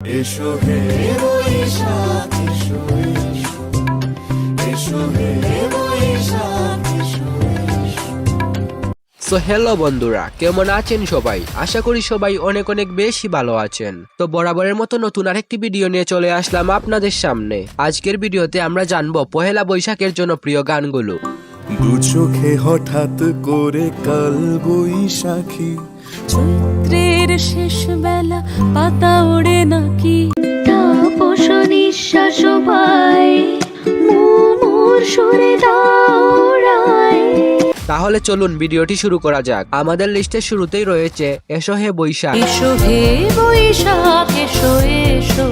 এসো হে বৈশাখ এসো এসো। এসো হে বৈশাখ এসো এসো। সো হ্যালো বন্ধুরা কেমন আছেন সবাই? আশা করি সবাই অনেক অনেক বেশি ভালো আছেন। তো বরাবরের মতো নতুন আরেকটি ভিডিও নিয়ে চলে আসলাম আপনাদের সামনে। আজকের ভিডিওতে আমরা জানব পহেলা বৈশাখের জন্য প্রিয় গানগুলো। দু হঠাৎ করে কাল বৈশাখী। চৈত্রের শেষ বেলা পাতা ওড়ে নাকি? তাপস নিঃশ্বাস পায়। মুমুর সুরে দাওড়ায় তাহলে চলুন ভিডিওটি শুরু করা যাক। আমাদের লিস্টের শুরুতেই রয়েছে এসো হে বৈশাখ। এসো হে বৈশাখ এসো এসো।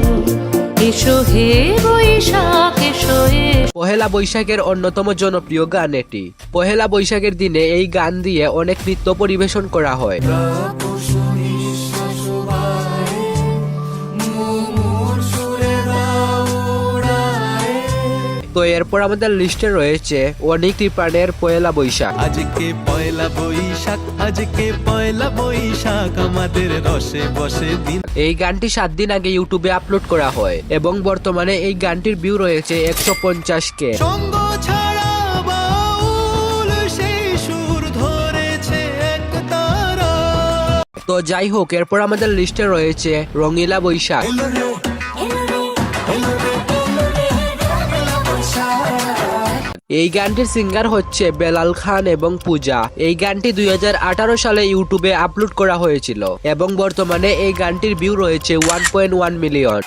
এসো হে বৈশাখ এসো এসো। পহেলা বৈশাখের অন্যতম জনপ্রিয় গান এটি। পহেলা বৈশাখের দিনে এই গান দিয়ে অনেক নৃত্য পরিবেশন করা হয়। তো এরপর আমাদের লিস্টে রয়েছে অনেক ত্রিপানের পহেলা বৈশাখ। আজকে পয়লা বৈশাখ আজকে পয়লা বৈশাখ আমাদের রসে বসে দিন। এই গানটি সাত দিন আগে ইউটিউবে আপলোড করা হয় এবং বর্তমানে এই গানটির ভিউ রয়েছে একশো পঞ্চাশ কে। তো যাই হোক এরপর আমাদের লিস্টে রয়েছে রঙিলা বৈশাখ। এই গানটির সিঙ্গার হচ্ছে বেলাল খান এবং পূজা। এই গানটি দুই হাজার আঠারো সালে ইউটিউবে আপলোড করা হয়েছিল এবং বর্তমানে এই গানটির ভিউ রয়েছে ওয়ান পয়েন্ট ওয়ান মিলিয়ন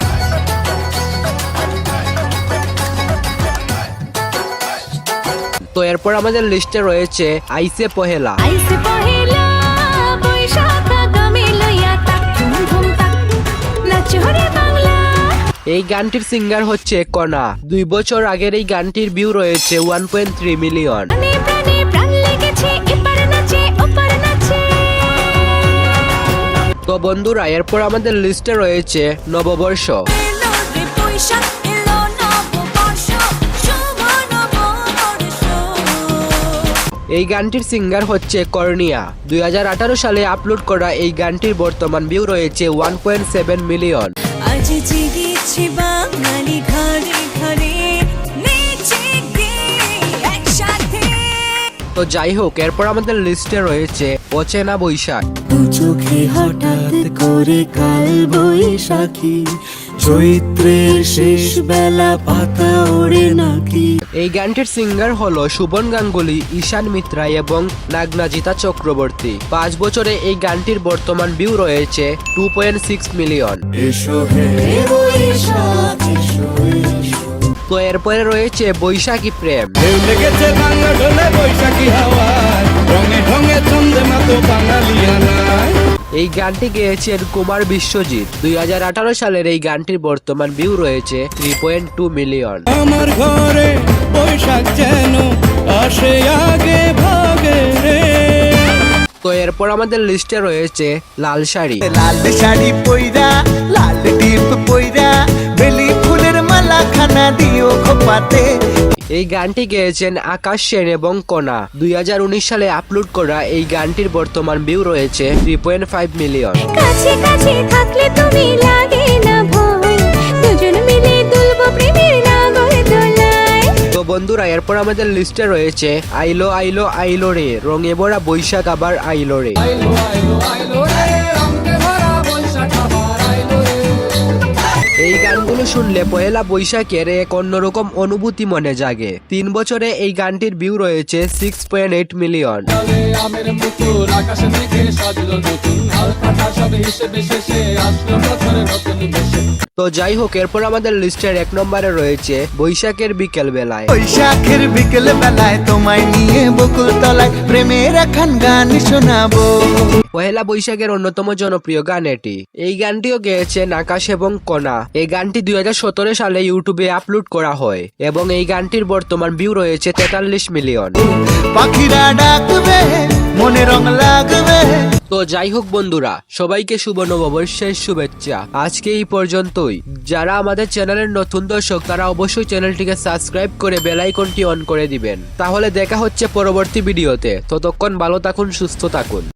তো এরপর আমাদের লিস্টে রয়েছে আইসে পহেলা। আইসে এই গানটির সিঙ্গার হচ্ছে কণা দুই বছর আগের এই গানটির ভিউ রয়েছে ওয়ান পয়েন্ট থ্রি মিলিয়ন তো বন্ধুরা এরপর আমাদের লিস্টে রয়েছে নববর্ষ। এই গানটির সিঙ্গার হচ্ছে কর্নিয়া দুই হাজার আঠারো সালে আপলোড করা এই গানটির বর্তমান ভিউ রয়েছে ওয়ান পয়েন্ট সেভেন মিলিয়ন বাঙালি ঘরে ঘরে একসাথে। তো যাই হোক এরপর আমাদের লিস্টে রয়েছে অচেনা বৈশাখ। চোখে হঠাৎ করে কাল বৈশাখী চৈত্রের শেষ বেলা পাতা ওড়ে নাকি? এই গানটির সিঙ্গার হলো সুবন গাঙ্গুলি ঈশান মিত্রা এবং নাগনাজিতা চক্রবর্তী। পাঁচ বছরে এই গানটির বর্তমান ভিউ রয়েছে টু পয়েন্ট সিক্স মিলিয়ন এসো হে। তো এরপরে রয়েছে বৈশাখী প্রেম। লেগেছে বাংলা ঢোলে বৈশাখী হাওয়ায় রঙে ঢঙে ছন্দে মাতো বাঙালিয়ানায় এই গানটি গেয়েছেন কুমার বিশ্বজিৎ। দুই হাজার আঠারো সালের এই গানটির বর্তমান ভিউ রয়েছে থ্রি পয়েন্ট টু মিলিয়ন আমার ঘরে বৈশাখ যেন আসে আগে ভাগে রে। তো এরপর আমাদের লিস্টে রয়েছে লাল শাড়ি। লাল শাড়ি পইরা লাল টিপ পইরা বেলি ফুলের মালা খানা দিও খোপাতে। এই গানটি গেয়েছেন আকাশ সেন এবং কণা। দুই হাজার উনিশ সালে আপলোড করা এই গানটির বর্তমান ভিউ রয়েছে থ্রি পয়েন্ট ফাইভ মিলিয়ন কাছে কাছে থাকলে তুমি লাগে না ভয়। দুজন মিলে দুলবো প্রেমের নাগর দোলায়। তো বন্ধুরা এরপর আমাদের লিস্টে রয়েছে আইলো আইলো আইলো রে রঙে ভরা বৈশাখ আবার আইলো রে। এই গানগুলো শুনলে পয়লা বৈশাখের এক অন্যরকম অনুভূতি মনে জাগে। তিন বছরে এই গানটির ভিউ রয়েছে সিক্স পয়েন্ট এইট মিলিয়ন তো যাই হোক এরপর আমাদের লিস্টের এক নম্বরে রয়েছে বৈশাখের বিকেল বেলায় বৈশাখের বিকেল বেলায় তোমায় নিয়ে বকুল তলায় প্রেমের এখন গান শোনাবো। পহেলা বৈশাখের অন্যতম জনপ্রিয় গান এটি। এই গানটিও গেয়েছেন আকাশ এবং কণা। এই গানটি দুই হাজার সতেরো সালে ইউটিউবে আপলোড করা হয় এবং এই গানটির বর্তমান ভিউ রয়েছে তেতাল্লিশ মিলিয়ন পাখিরা ডাকবে মনে রং লাগবে। তো যাই হোক বন্ধুরা সবাইকে শুভ নববর্ষের শুভেচ্ছা। আজকে এই পর্যন্তই। যারা আমাদের চ্যানেলের নতুন দর্শক তারা অবশ্যই চ্যানেলটিকে সাবস্ক্রাইব করে বেল আইকনটি অন করে দিবেন। তাহলে দেখা হচ্ছে পরবর্তী ভিডিওতে ততক্ষণ ভালো থাকুন সুস্থ থাকুন।